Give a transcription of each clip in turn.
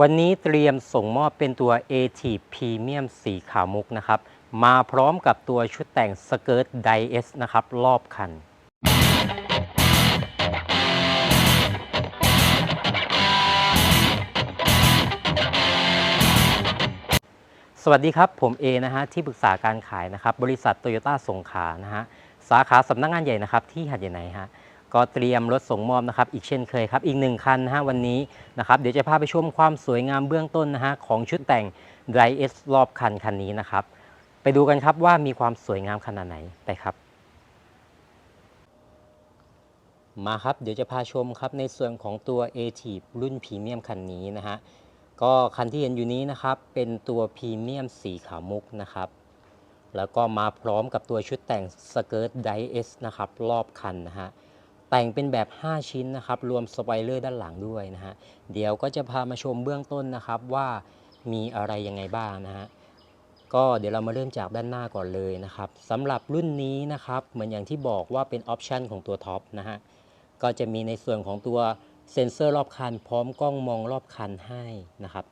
วันนี้เตรียมส่งมอบเป็นตัว a t Premium สีขาวมุกนะครับ มาพร้อมกับตัวชุดแต่งสเกิร์ตไดเอสนะครับ รอบคัน สวัสดีครับ ผมเอนะฮะ ที่ปรึกษาการขายนะครับ บริษัทโตโยต้าสงขานะฮะ สาขาสำนักงานใหญ่นะครับ ที่หัดใหญ่ไหนฮะ ก็เตรียมรถส่งมอบนะครับอีกเช่นเคยครับอีกหนึ่งคันนะฮะวันนี้นะครับเดี๋ยวจะพาไปชมความสวยงามเบื้องต้นนะฮะของชุดแต่ง d r i S รอบคันคันนี้นะครับ ไปดูกันครับว่ามีความสวยงามขนาดไหนไปครับมาครับเดี๋ยวจะพาชมครับในส่วนของตัว a t รุ่นพรีเมียมคันนี้นะฮะก็คันที่เห็นอยู่นี้นะครับเป็นตัวพรีเมียมสีขาวมุกนะครับแล้วก็มาพร้อมกับตัวชุดแต่งสเกิร์ตไดเอสนะครับรอบคันนะฮะ แต่งเป็นแบบ 5 ชิ้นนะครับ รวมสไปเลอร์ด้านหลังด้วยนะฮะ เดี๋ยวก็จะพามาชมเบื้องต้นนะครับว่ามีอะไรยังไงบ้างนะฮะ ก็เดี๋ยวเรามาเริ่มจากด้านหน้าก่อนเลยนะครับสำหรับรุ่นนี้นะครับ เหมือนอย่างที่บอกว่าเป็นออปชันของตัวท็อปนะฮะ ก็จะมีในส่วนของตัวเซ็นเซอร์รอบคัน พร้อมกล้องมองรอบคันให้นะครับ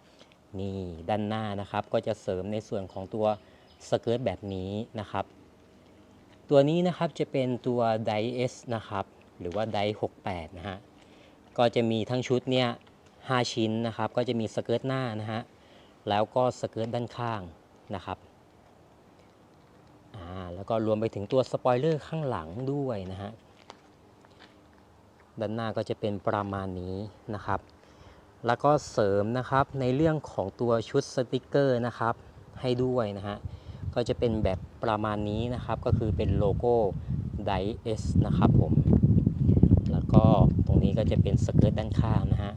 นี่ด้านหน้านะครับ ก็จะเสริมในส่วนของตัวสเกิร์ตแบบนี้นะครับ ตัวนี้นะครับจะเป็นตัวไดเอสนะครับ หรือว่าได68นะฮะก็จะมีทั้งชุดเนี่ย5ชิ้นนะครับ ก็จะมีสเกิร์ตหน้านะฮะแล้วก็สเกิร์ตด้านข้างนะครับอ่าแล้วก็รวมไปถึงตัวสปอยเลอร์ข้างหลังด้วยนะฮะด้านหน้าก็จะเป็นประมาณนี้นะครับ แล้วก็เสริมนะครับในเรื่องของตัวชุดสติกเกอร์นะครับให้ด้วยนะฮะก็จะเป็นแบบประมาณนี้นะครับ ก็คือเป็นโลโก้ไดเอสนะครับผม แล้วก็ตรงนี้ก็จะเป็นสเกิร์ตด้านข้างนะฮะ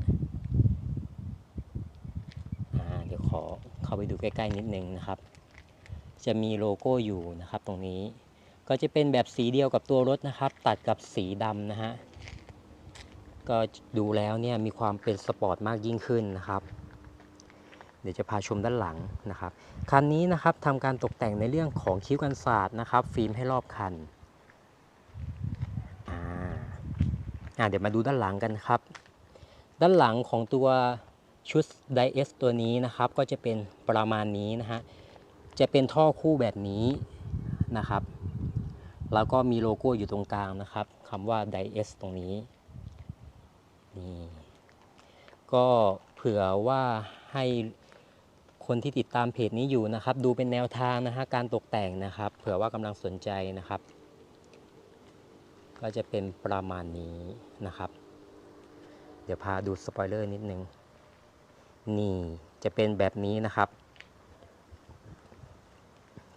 เดี๋ยวขอเข้าไปดูใกล้ๆนิดนึงนะครับ จะมีโลโก้อยู่นะครับตรงนี้ก็จะเป็นแบบสีเดียวกับตัวรถนะครับ ตัดกับสีดำนะฮะก็ดูแล้วเนี่ยมีความเป็นสปอร์ตมากยิ่งขึ้นนะครับ เดี๋ยวจะพาชมด้านหลังนะครับ คันนี้นะครับทำการตกแต่งในเรื่องของคิ้วกันศาสตร์นะครับ ฟิล์มให้รอบคันอ่าอ่า เดี๋ยวมาดูด้านหลังกันครับ ด้านหลังของตัวชุดไดเอสตัวนี้นะครับ ก็จะเป็นประมาณนี้นะฮะ จะเป็นท่อคู่แบบนี้นะครับ แล้วก็มีโลโก้อยู่ตรงกลางนะครับคำว่าไดเอสตรงนี้นี่ก็เผื่อว่าให้คนที่ติดตามเพจนี้อยู่นะครับ ดูเป็นแนวทางนะฮะการตกแต่งนะครับ เผื่อว่ากำลังสนใจนะครับ ก็จะเป็นประมาณนี้นะครับ เดี๋ยวพาดูสปอยเลอร์นิดนึง นี่จะเป็นแบบนี้นะครับ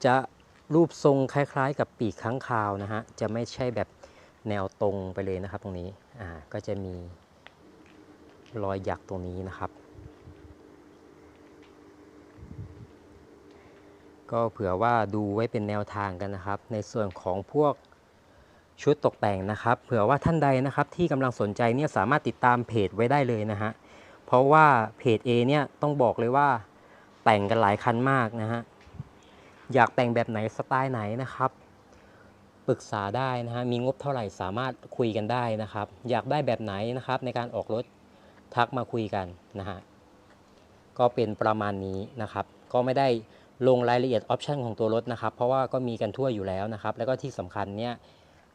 จะรูปทรงคล้ายๆ กับปีกค้างคาวนะฮะ จะไม่ใช่แบบแนวตรงไปเลยนะครับตรงนี้ อ่า ก็จะมีรอยหยักตรงนี้นะครับ ก็เผื่อว่าดูไว้เป็นแนวทางกันนะครับ ในส่วนของพวก ชุดตกแต่งนะครับ เผื่อว่าท่านใดนะครับที่กำลังสนใจเนี่ยสามารถติดตามเพจไว้ได้เลยนะฮะเพราะว่าเพจ A เนี่ยต้องบอกเลยว่าแต่งกันหลายคันมากนะฮะอยากแต่งแบบไหนสไตล์ไหนนะครับปรึกษาได้นะฮะมีงบเท่าไหร่สามารถคุยกันได้นะครับ อยากได้แบบไหนนะครับในการออกรถทักมาคุยกันนะฮะก็เป็นประมาณนี้นะครับ ก็ไม่ได้ลงรายละเอียดออปชันของตัวรถนะครับ เพราะว่าก็มีกันทั่วอยู่แล้วนะครับ แล้วก็ที่สำคัญเนี่ย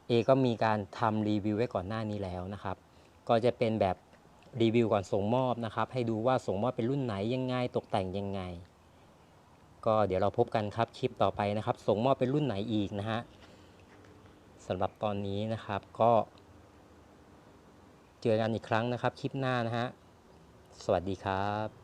เอก็มีการทำรีวิวไว้ก่อนหน้านี้แล้วนะครับ ก็จะเป็นแบบรีวิวก่อนส่งมอบนะครับ ให้ดูว่าส่งมอบเป็นรุ่นไหนยังไงตกแต่งยังไง ก็เดี๋ยวเราพบกันครับคลิปต่อไปนะครับ ส่งมอบเป็นรุ่นไหนอีกนะฮะสำหรับตอนนี้นะครับก็ เจอกันอีกครั้งนะครับคลิปหน้านะฮะสวัสดีครับ